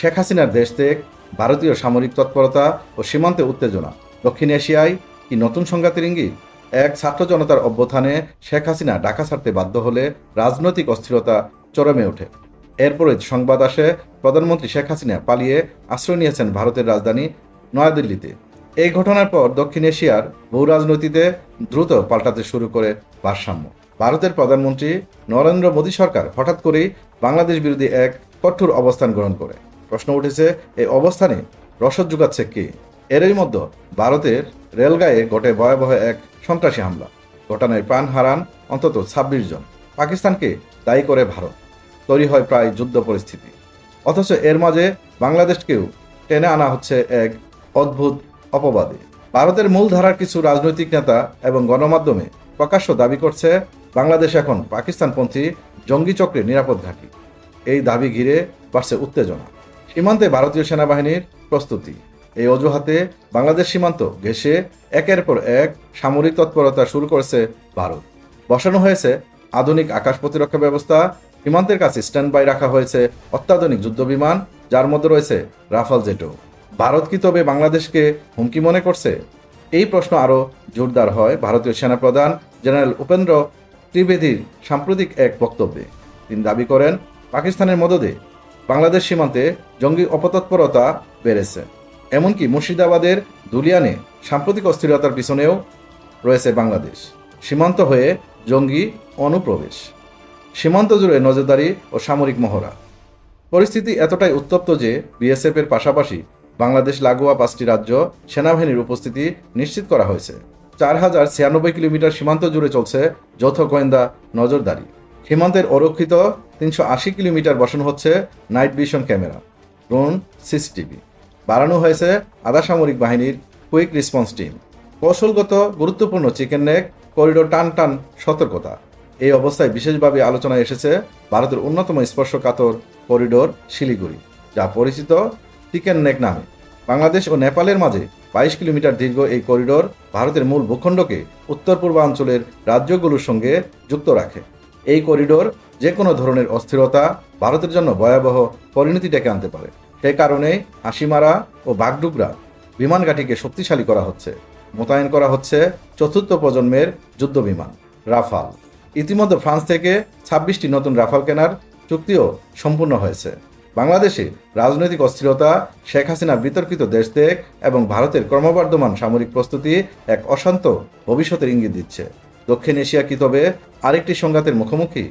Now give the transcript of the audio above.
শেখ হাসিনার দেশ ত্যাগ, ভারতীয় সামরিক তৎপরতা ও সীমান্তে উত্তেজনা। দক্ষিণ এশিয়ায় কি নতুন সংঘাতের ইঙ্গিত? এক ছাত্র জনতার অভ্যুত্থানে শেখ হাসিনা ঢাকা ছাড়তে বাধ্য হলে রাজনৈতিক অস্থিরতা চরমে ওঠে। এরপরে সংবাদ আসে, প্রধানমন্ত্রী শেখ হাসিনা পালিয়ে আশ্রয় নিয়েছেন ভারতের রাজধানী নয়াদিল্লিতে। এই ঘটনার পর দক্ষিণ এশিয়ার বহু রাজনীতিতে দ্রুত পাল্টাতে শুরু করে ভারসাম্য। ভারতের প্রধানমন্ত্রী নরেন্দ্র মোদী সরকার হঠাৎ করেই বাংলাদেশ বিরোধী এক কঠোর অবস্থান গ্রহণ করে। প্রশ্ন উঠেছে, এই অবস্থানে রসদ যোগাচ্ছে কে? এরই মধ্যে ভারতের রেলগায়ে ঘটে ভয়াবহ এক সন্ত্রাসী হামলা। ঘটনায় প্রাণ হারান অন্তত ছাব্বিশ জন। পাকিস্তানকে দায়ী করে ভারত। তৈরি হয় প্রায় যুদ্ধ পরিস্থিতি। অথচ এর মাঝে বাংলাদেশকেও টেনে আনা হচ্ছে এক অদ্ভুত অপবাদে। ভারতের মূলধারার কিছু রাজনৈতিক নেতা এবং গণমাধ্যমে প্রকাশ্য দাবি করছে, বাংলাদেশ এখন পাকিস্তানপন্থী জঙ্গি চক্রের নিরাপদ ঘাঁটি। এই দাবি ঘিরে বাড়ছে উত্তেজনা। সীমান্তে ভারতীয় সেনাবাহিনীর প্রস্তুতি। এই অজুহাতে বাংলাদেশ সীমান্ত ঘেঁষে একের পর এক সামরিক তৎপরতা শুরু করেছে ভারত। বসানো হয়েছে আধুনিক আকাশ প্রতিরক্ষা ব্যবস্থা, সীমান্তের কাছে স্ট্যান্ড বাই রাখা হয়েছে অত্যাধুনিক যুদ্ধবিমান, যার মধ্যে রয়েছে রাফাল জেটো। ভারত কি তবে বাংলাদেশকে হুমকি মনে করছে? এই প্রশ্ন আরও জোরদার হয় ভারতীয় সেনাপ্রধান জেনারেল উপেন্দ্র ত্রিবেদীর সাম্প্রতিক এক বক্তব্যে। তিনি দাবি করেন, পাকিস্তানের মদদে বাংলাদেশ সীমান্তে জঙ্গি অপতৎপরতা বেড়েছে। এমনকি মুর্শিদাবাদের দুলিয়ানে সাম্প্রতিক অস্থিরতার পিছনেও রয়েছে বাংলাদেশ। সীমান্ত হয়ে জঙ্গি অনুপ্রবেশ। সীমান্ত জুড়ে নজরদারি ও সামরিক মহড়া। পরিস্থিতি এতটাই উত্তপ্ত যে বিএসএফ এর পাশাপাশি বাংলাদেশ লাগোয়া পাঁচটি রাজ্য সেনাবাহিনীর উপস্থিতি নিশ্চিত করা হয়েছে। চার হাজার ছিয়ানব্বই কিলোমিটার সীমান্ত জুড়ে চলছে যৌথ গোয়েন্দা নজরদারি। সীমান্তের অরক্ষিত তিনশো আশি কিলোমিটার বসানো হচ্ছে night vision camera, drone, CCTV. বাড়ানো হয়েছে আধা সামরিক বাহিনীর কুইক রেসপন্স টিম। কৌশলগত গুরুত্বপূর্ণ চিকেন নেক, করিডোর টান টান সতর্কতা। এই অবস্থায় বিশেষভাবে আলোচনায় এসেছে ভারতের অন্যতম স্পর্শকাতর করিডোর শিলিগুড়ি, যা পরিচিত চিকেন নেক নামে। বাংলাদেশ ও নেপালের মাঝে বাইশ কিলোমিটার দীর্ঘ এই করিডোর ভারতের মূল ভূখণ্ডকে উত্তর পূর্বাঞ্চলের রাজ্যগুলোর সঙ্গে যুক্ত রাখে। এই করিডোর যে কোনো ধরনের অস্থিরতা, ভারতের জন্য ভয়াবহ পরিণতি ডেকে আনতে পারে। সেই কারণে হাসিমারা ও বাগডুগরা বিমান ঘাঁটিকে শক্তিশালী করা হচ্ছে। মোতায়েন করা হচ্ছে চতুর্থ প্রজন্মের যুদ্ধ বিমান রাফাল। ইতিমধ্যে ফ্রান্স থেকে ছাব্বিশটি নতুন রাফাল কেনার চুক্তিও সম্পূর্ণ হয়েছে। বাংলাদেশে রাজনৈতিক অস্থিরতা, শেখ হাসিনার বিতর্কিত দেশ ত্যাগ এবং ভারতের ক্রমবর্ধমান সামরিক প্রস্তুতি এক অশান্ত ভবিষ্যতের ইঙ্গিত দিচ্ছে। দক্ষিণ এশিয়া কি তবে আরেকটি সংঘাতের মুখোমুখি?